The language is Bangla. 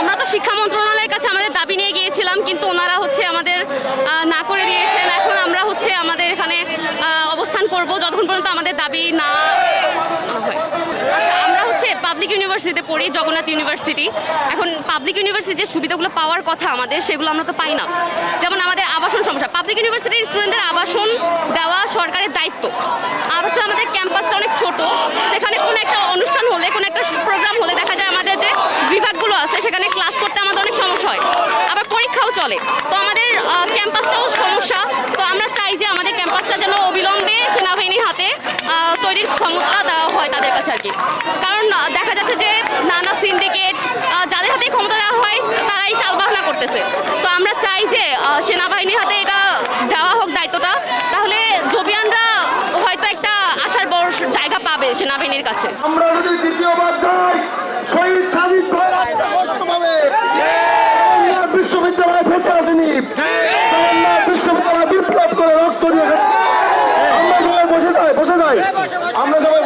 আমরা তো শিক্ষা মন্ত্রণালয়ের কাছে আমাদের দাবি নিয়ে গিয়েছিলাম, কিন্তু ওনারা হচ্ছে আমাদের না করে দিয়েছেন। এখন আমরা হচ্ছে আমাদের এখানে অবস্থান করব যতক্ষণ পর্যন্ত আমাদের দাবি না আচ্ছা আমরা হচ্ছে পাবলিক ইউনিভার্সিটিতে পড়ি, জগন্নাথ ইউনিভার্সিটি এখন পাবলিক ইউনিভার্সিটির যে সুবিধাগুলো পাওয়ার কথা আমাদের, সেগুলো আমরা তো পাই না। যেমন আমাদের আবাসন সমস্যা পাবলিক ইউনিভার্সিটির স্টুডেন্টদের আবাসন দেওয়া সরকারের দায়িত্ব। আর হচ্ছে আমাদের ক্যাম্পাসটা অনেক ছোট, সেখানে কোনো একটা অনুষ্ঠান হলে কোনো একটা প্রোগ্রাম হলে দেখা যায় আমাদের যে বিভাগগুলো আছে, সেখানে ক্লাস করতে আমাদের অনেক সমস্যা হয়। আবার পরীক্ষাও চলে। তো আমাদের ক্যাম্পাসটাও সমস্যা। তো আমরা চাই যে আমাদের ক্যাম্পাসটা যেন অবিলম্বে সেনাবাহিনীর হাতে তৈরির ক্ষমতা দেওয়া হয় তাদের কাছে আর কি। কারণ দেখা যাচ্ছে যে নানা সিন্ডিকেট যাদের হাতে ক্ষমতা দেওয়া হয়, তারাই তালবাহনা করতেছে। তো আমরা চাই যে সেনাবাহিনীর হাতে এটা দেওয়া হোক দায়িত্বটা। তাহলে জবিয়ানরা হয়তো একটা আসার বড় জায়গা পাবে সেনাবাহিনীর কাছে। আমরা যদি দ্বিতীয়বার যাই শহীদ আমরা সবাই বসে যাই বসে যাই। আমরা সবাই